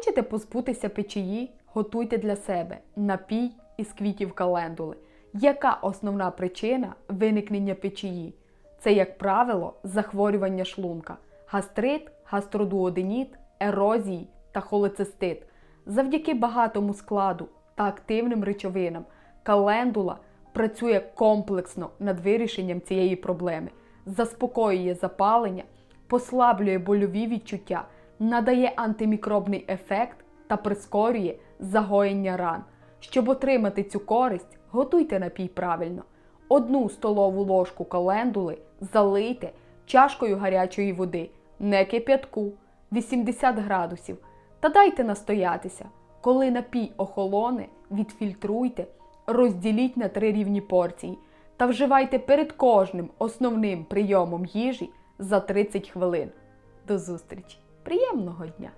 Хочете позбутися печії? Готуйте для себе напій із квітів календули. Яка основна причина виникнення печії? Це, як правило, захворювання шлунка, гастрит, гастродуоденіт, ерозії та холецистит. Завдяки багатому складу та активним речовинам календула працює комплексно над вирішенням цієї проблеми, заспокоює запалення, послаблює больові відчуття, надає антимікробний ефект та прискорює загоєння ран. Щоб отримати цю користь, готуйте напій правильно. Одну столову ложку календули залийте чашкою гарячої води, не кип'ятку, 80 градусів, та дайте настоятися. Коли напій охолоне, відфільтруйте, розділіть на три рівні порції та вживайте перед кожним основним прийомом їжі за 30 хвилин. До зустрічі! Приємного дня!